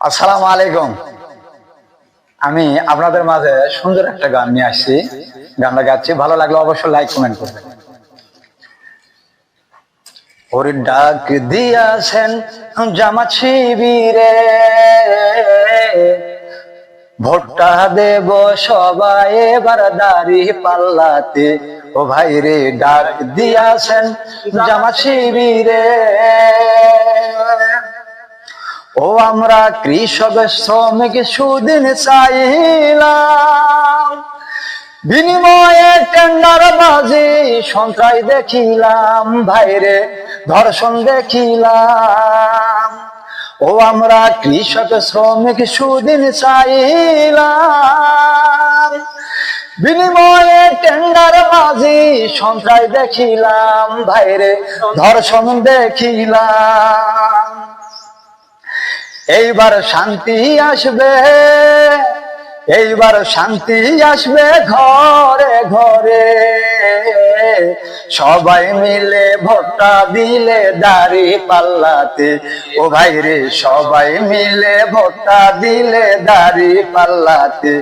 আসসালামু আলাইকুম। আমি আপনাদের মাঝে সুন্দর একটা গান নিয়ে আসছি। গানটা গাচ্ছি, ভালো লাগলে অবশ্যই লাইক কমেন্ট করবেন। ওর ডাক দিয়াছেন জামা শিবিরে ভোটটা দেব সবাই এবার দাড়ি পাল্লাতে। ও ভাই রে ডাক দিয়াছেন জামা শিবিরে ও আমরা কৃষক শ্রমিক সুদিন চাইলাম। বিনিময়ে টেন্ডার বাজি সন্ত্রাস দেখিলাম, ভাইরে ধর্ষণ দেখিলাম। ও আমরা কৃষক শ্রমিক সুদিন চাইলাম। বিনিময়ে টেন্ডার বাজি সন্ত্রাস দেখিলাম, ভাইরে ধর্ষণ দেখিলাম। এইবার শান্তি আসবে, এইবার শান্তি আসবে ঘরে ঘরে। সবাই মিলে ভোটটা দিলে দাড়ি পাল্লাতে। ও ভাই রে, সবাই মিলে ভোটটা দিলে দাড়ি পাল্লাতে।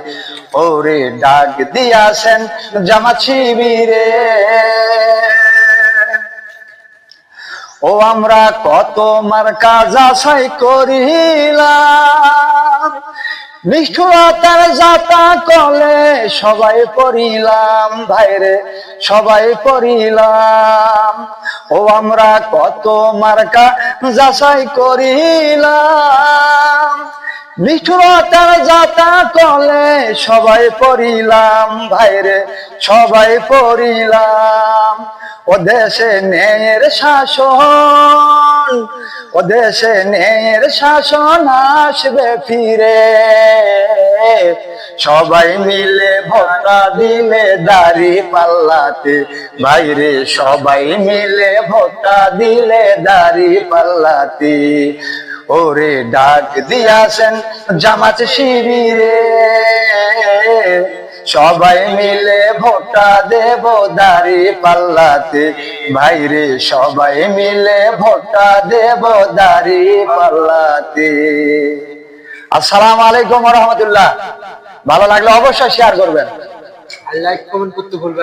ওরে ডাক দিয়াছেন জামা শিবিরে। ও আমরা কত মার্কা যাচাই করিলাম। নিষ্ঠুরতার যাতা কলে সবাই পড়িলাম, ভাইরে সবাই পড়িলাম। ও আমরা কত মার্কা যাচাই করিলাম। নিষ্ঠুরতার যাতা কলে সবাই পড়িলাম, ভাইরে সবাই পড়িলাম। ও দেশে শাসন ও দেশে শাসন আসবে ফিরে। সবাই মিলে ভোটা দিলে দাড়ি পাল্লাতে, বাইরে সবাই মিলে ভোটা দিলে দাড়ি পাল্লাতে। ওরে ডাক দিয়াছেন জামাত শিবিরে। সবাই মিলে ভোটা দেব দাড়ি পাল্লাতে। ভাইরে, সবাই মিলে ভোটা দেব দাড়ি পাল্লাতে। আসসালাম আলাইকুম রহমতুল্লাহ। ভালো লাগলে অবশ্যই শেয়ার করবেন। লাইক কমেন্ট করতে ভুলবেন